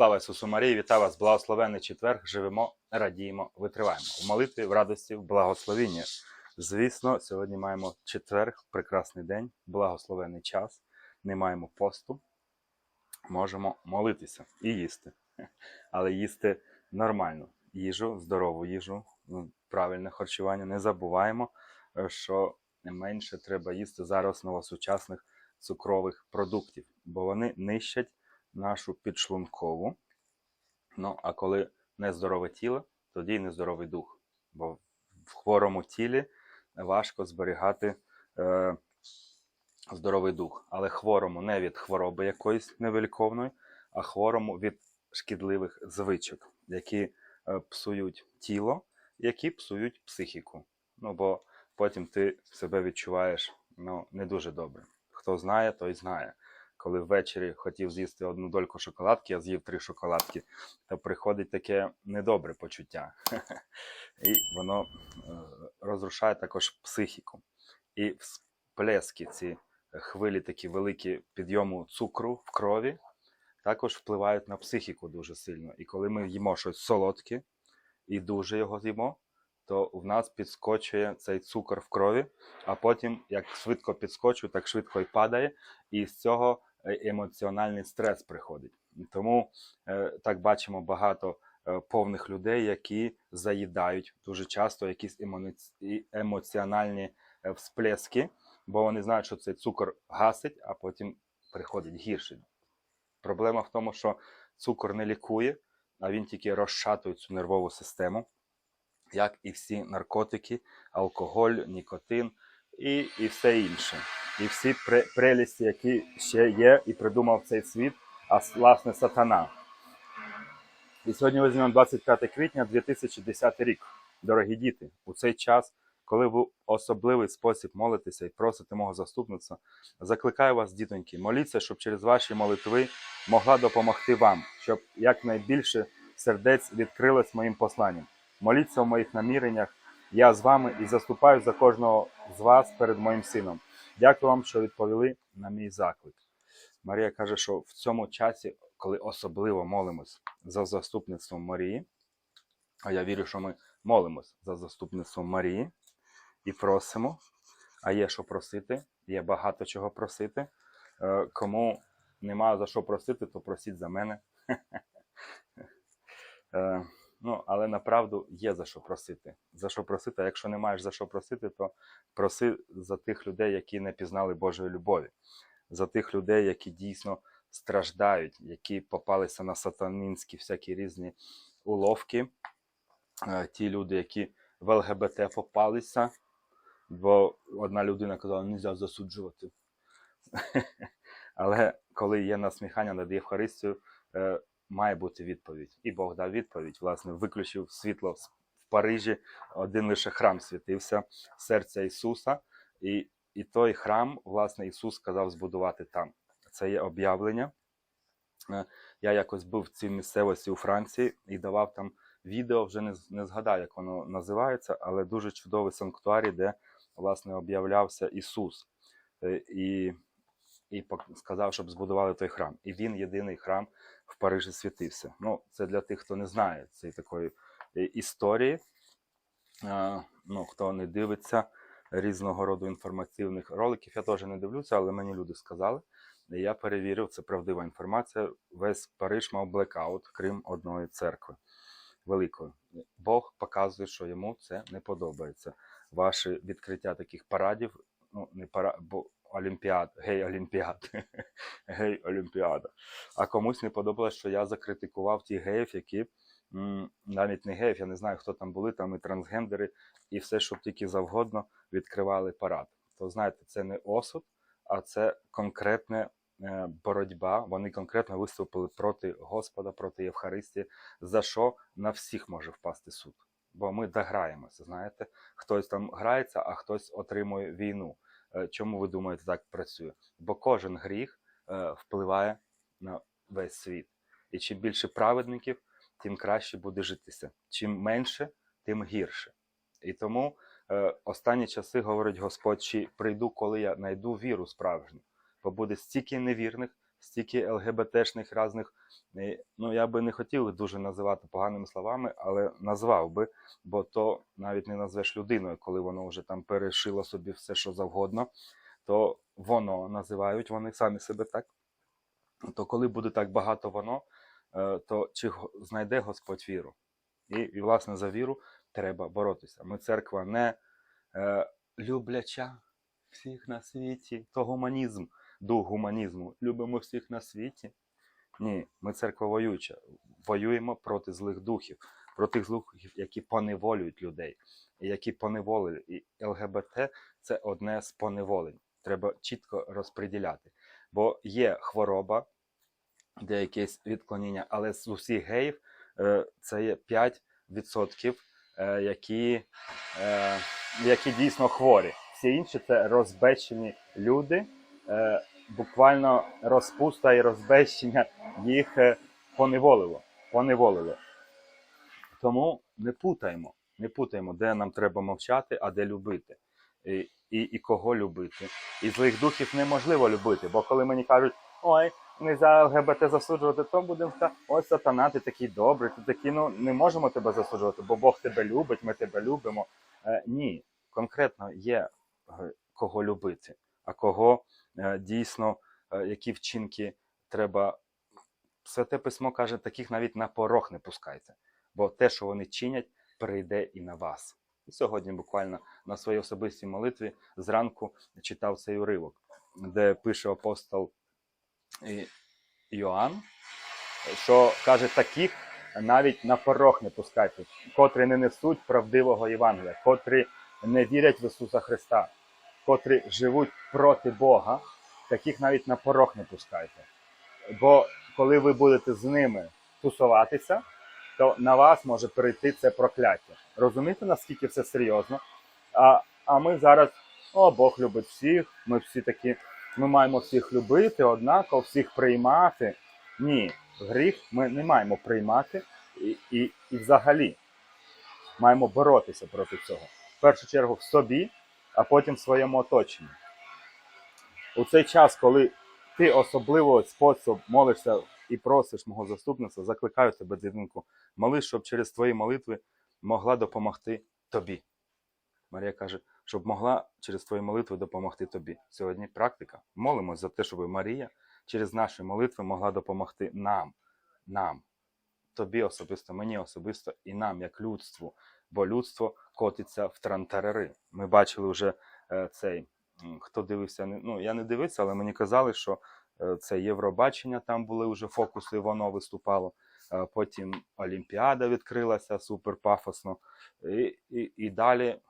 Слава Ісусу Марії, вітаю вас, благословенний четверг. Живемо, радіємо, витриваємо. В молитві, в радості, в благословінні. Звісно, сьогодні маємо четверг, прекрасний день, благословенний час. Не маємо посту. Можемо молитися і їсти. Але їсти нормальну їжу, здорову їжу, ну, правильне харчування. Не забуваємо, що менше треба їсти зараз новосучасних цукрових продуктів, бо вони нищать нашу підшлункову. Ну, а коли нездорове тіло, тоді й нездоровий дух. Бо в хворому тілі важко зберігати е, здоровий дух. Але хворому не від хвороби якоїсь невиліковної, а хворому від шкідливих звичок, які е, псують тіло, які псують психіку. Ну, бо потім ти себе відчуваєш ну, не дуже добре. Хто знає, той знає. Коли ввечері хотів з'їсти одну дольку шоколадки, я з'їв три шоколадки, то приходить таке недобре почуття. І воно е, розрушає також психіку. І всплески, ці хвилі такі великі підйому цукру в крові, також впливають на психіку дуже сильно. І коли ми їмо щось солодке і дуже його з'їмо, то в нас підскочує цей цукор в крові, а потім, як швидко підскочує, так швидко і падає, і з цього е, емоціональний стрес приходить. Тому е, так бачимо багато е, повних людей, які заїдають дуже часто якісь емоці- емоціональні е, всплески, бо вони знають, що цей цукор гасить, а потім приходить гірше. Проблема в тому, що цукор не лікує, а він тільки розшатує цю нервову систему, як і всі наркотики, алкоголь, нікотин і, і все інше. І всі пре- прелісті, які ще є, і придумав цей світ, а власне сатана. І сьогодні візьмемо 25 квітня 2010 рік. Дорогі діти, у цей час, коли ви особливий спосіб молитеся і просите мого заступництва, закликаю вас, дітоньки, моліться, щоб через ваші молитви могла допомогти вам, щоб якнайбільше сердець відкрилось моїм посланням. Моліться в моїх наміреннях. Я з вами і заступаю за кожного з вас перед моїм сином. Дякую вам, що відповіли на мій заклик. Марія каже, що в цьому часі, коли особливо молимось за заступництвом Марії, а я вірю, що ми молимось за заступництвом Марії і просимо. А є що просити, є багато чого просити. Е, Кому немає за що просити, то просіть за мене. Ну, але направду є за що просити. За що просити, а якщо не маєш за що просити, то проси за тих людей, які не пізнали Божої любові, за тих людей, які дійсно страждають, які попалися на сатанинські всякі різні уловки, Е, ті люди, які в ЛГБТ попалися, бо одна людина казала, не можна засуджувати. Але коли є насміхання над Євхаристією, е, має бути відповідь. І Бог дав відповідь. Власне, виключив світло в Парижі, один лише храм світився серця Ісуса, і, і той храм, власне, Ісус сказав збудувати там. Це є об'явлення. Е, Я якось був в цій місцевості у Франції і давав там відео, вже не, не згадаю, як воно називається, але дуже чудовий санктуарій, де власне об'являвся Ісус. Е, І, і сказав, щоб збудували той храм. І він єдиний храм в Парижі світився. Ну, це для тих, хто не знає цієї такої е, історії. Е, Ну, хто не дивиться різного роду інформаційних роликів, я теж не дивлюся, але мені люди сказали. І я перевірив, це правдива інформація. Весь Париж мав блекаут, крім одної церкви великої. Бог показує, що йому це не подобається. Ваше відкриття таких парадів, ну не пара, бо Олімпіад, гей Олімпіад, гей Олімпіада. А комусь не подобалось, що я закритикував тих геїв, які м, навіть не геїв, я не знаю, хто там були, там і трансгендери, і все, що тільки завгодно відкривали парад. То знаєте, це не осуд, а це конкретна е, боротьба. Вони конкретно виступили проти Господа, проти Євхаристії, за що на всіх може впасти суд. Бо ми дограємося, знаєте, хтось там грається, а хтось отримує війну. Е, Чому ви думаєте, так працює? Бо кожен гріх е, впливає на весь світ. І чим більше праведників, тим краще буде житися. Чим менше, тим гірше. І тому е, останні часи говорить Господь, чи прийду, коли я знайду віру справжню, бо буде стільки невірних, стільки ЛГБТшних різних. е, Ну, я би не хотів дуже називати поганими словами, але назвав би, бо то навіть не назвеш людиною, коли воно вже там перешило собі все, що завгодно, то воно називають вони самі себе так. То коли буде так багато воно, е, то чи знайде Господь віру? І, і власне за віру треба боротися. Ми церква не е, любляча всіх на світі, то гуманізм, дух гуманізму. Любимо всіх на світі. Ні, ми церква воююча. Воюємо проти злих духів, проти злих духів, які поневолюють людей, які поневолили. І ЛГБТ це одне з поневолень. Треба чітко розподіляти. Бо є хвороба, де якесь відклоніння, але з усіх геїв е, це є 5%, е, які, е, які дійсно хворі. Всі інші це розбещені люди. Буквально розпуста і розбещення їх е, поневолило. поневолило. Тому не путаємо, не путаємо, де нам треба мовчати, а де любити. І, і, і кого любити. І злих духів неможливо любити, бо коли мені кажуть, ой, не за ЛГБТ засуджувати, то будемо ой, сатана, ти такий добрий, ти такий, ну не можемо тебе засуджувати, бо Бог тебе любить, ми тебе любимо. Е, ні, конкретно є е, кого любити, а кого дійсно, е, які вчинки треба. Святе письмо каже, таких навіть на порог не пускайте, бо те, що вони чинять, перейде і на вас. І сьогодні буквально на своїй особистій молитві зранку читав цей уривок, де пише апостол І- Іоанн, що каже, таких навіть на порог не пускайте, котрі не несуть правдивого Євангелія, котрі не вірять в Ісуса Христа, котрі живуть проти Бога, таких навіть на порог не пускайте. Бо коли ви будете з ними тусуватися, то на вас може перейти це прокляття. Розумієте, наскільки це серйозно? А, а ми зараз, о, Бог любить всіх, ми всі такі, ми маємо всіх любити, однаково, всіх приймати. Ні, гріх ми не маємо приймати і, і, і взагалі маємо боротися проти цього. В першу чергу в собі, а потім в своєму оточенні. У цей час, коли ти особливо спосіб молишся і просиш мого заступництва, закликаю тебе, дитинку, молись, щоб через твої молитви могла допомогти тобі. Марія каже, щоб могла через твої молитви допомогти тобі. Сьогодні практика. Молимось за те, щоб Марія через наші молитви могла допомогти нам, нам, тобі особисто, мені особисто і нам, як людству. Бо людство котиться в трантарари. Ми бачили вже е, цей, хто дивився, ну я не дивився, але мені казали, що е, це Євробачення, там були вже фокуси, воно виступало. Е, Потім Олімпіада відкрилася супер пафосно. І, і, і далі,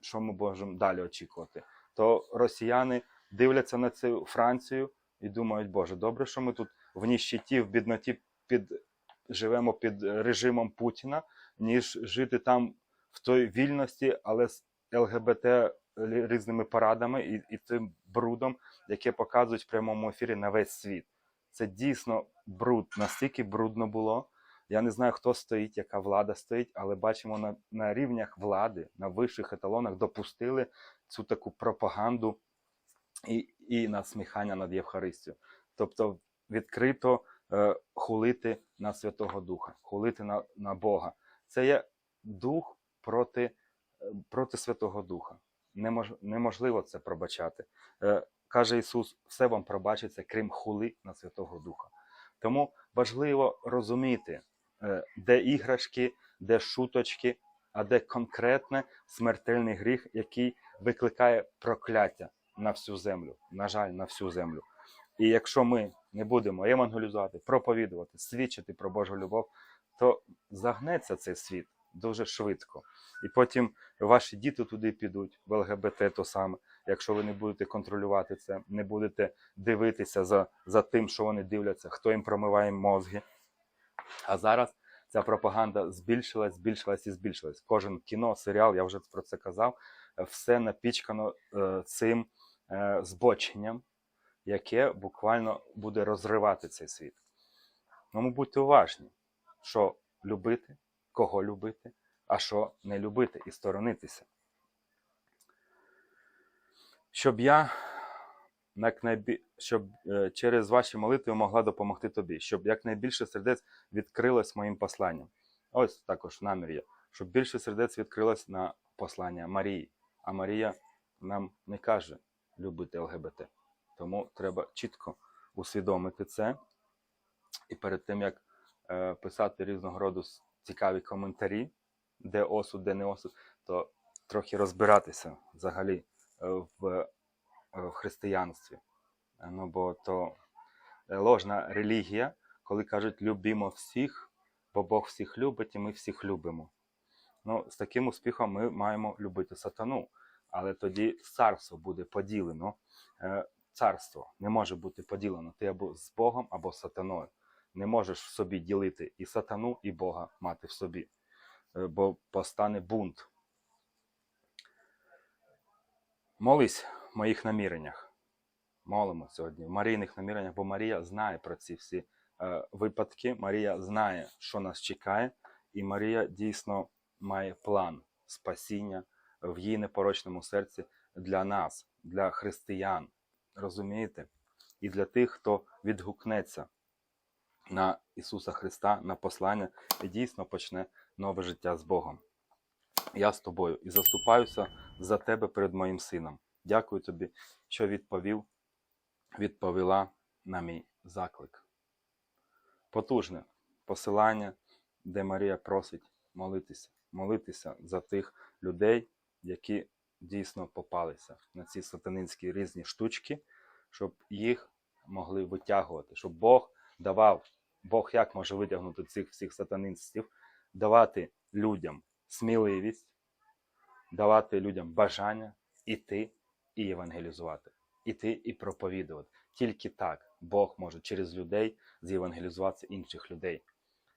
що ми можемо далі очікувати? То росіяни дивляться на цю Францію і думають, Боже, добре, що ми тут в ніщиті, в бідноті під, живемо під режимом Путіна, ніж жити там в той вільності, але з ЛГБТ різними парадами і, і тим брудом, яке показують в прямому ефірі на весь світ. Це дійсно бруд, настільки брудно було. Я не знаю, хто стоїть, яка влада стоїть, але бачимо на, на рівнях влади, на вищих еталонах допустили цю таку пропаганду і, і насміхання над Євхаристію. Тобто відкрито е, хулити на Святого Духа, хулити на, на Бога. Це є дух проти, е, проти Святого Духа. Немож, неможливо це пробачати. Е, каже Ісус, все вам пробачиться, крім хули на Святого Духа. Тому важливо розуміти, е, де іграшки, де шуточки, а де конкретне смертельний гріх, який викликає прокляття на всю землю. На жаль, на всю землю. І якщо ми не будемо евангелізувати, проповідувати, свідчити про Божу любов, то загнеться цей світ дуже швидко. І потім ваші діти туди підуть, в ЛГБТ то саме. Якщо ви не будете контролювати це, не будете дивитися за, за тим, що вони дивляться, хто їм промиває мозги. А зараз ця пропаганда збільшилась, збільшилась і збільшилась. Кожен кіно, серіал, я вже про це казав, все напічкано е, цим е, збоченням, яке буквально буде розривати цей світ. Тому будьте уважні, що любити, кого любити, а що не любити і сторонитися. Щоб я щоб е, через ваші молитви могла допомогти тобі, щоб якнайбільше сердець відкрилось моїм посланням. Ось також намір є, щоб більше сердець відкрилось на послання Марії. А Марія нам не каже любити ЛГБТ. Тому треба чітко усвідомити це. І перед тим, як писати різного роду цікаві коментарі, де осуд, де не осуд, то трохи розбиратися взагалі е, в, е, в християнстві. Е, Ну, бо то е, ложна релігія, коли кажуть любімо всіх, бо Бог всіх любить і ми всіх любимо. Ну, з таким успіхом ми маємо любити сатану, але тоді царство буде поділено. Е, Царство не може бути поділено. Ти або з Богом, або з сатаною. Не можеш в собі ділити і сатану, і Бога мати в собі, Е, бо постане бунт. Молись в моїх наміреннях. Молимо сьогодні в Марійних наміреннях, бо Марія знає про ці всі е, випадки. Марія знає, що нас чекає, і Марія дійсно має план спасіння в її непорочному серці для нас, для християн. Розумієте? І для тих, хто відгукнеться на Ісуса Христа, на послання і дійсно почне нове життя з Богом. Я з тобою і заступаюся за тебе перед моїм сином. Дякую тобі, що відповів, відповіла на мій заклик. Потужне посилання, де Марія просить молитися, молитися за тих людей, які дійсно попалися на ці сатанинські різні штучки, щоб їх могли витягувати, щоб Бог давав, Бог як може витягнути цих всіх сатанинців, давати людям сміливість, давати людям бажання іти і євангелізувати, іти і проповідувати. Тільки так Бог може через людей зєвангелізувати інших людей.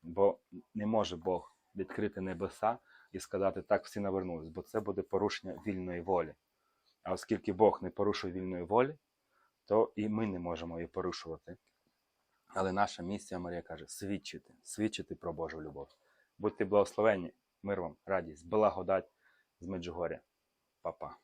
Бо не може Бог відкрити небеса і сказати, так всі навернулись, бо це буде порушення вільної волі. А оскільки Бог не порушує вільної волі, то і ми не можемо її порушувати. Але наша місія, Марія каже, свідчити, свідчити про Божу любов. Будьте благословені, мир вам, радість, благодать з Меджугоря. Па-па.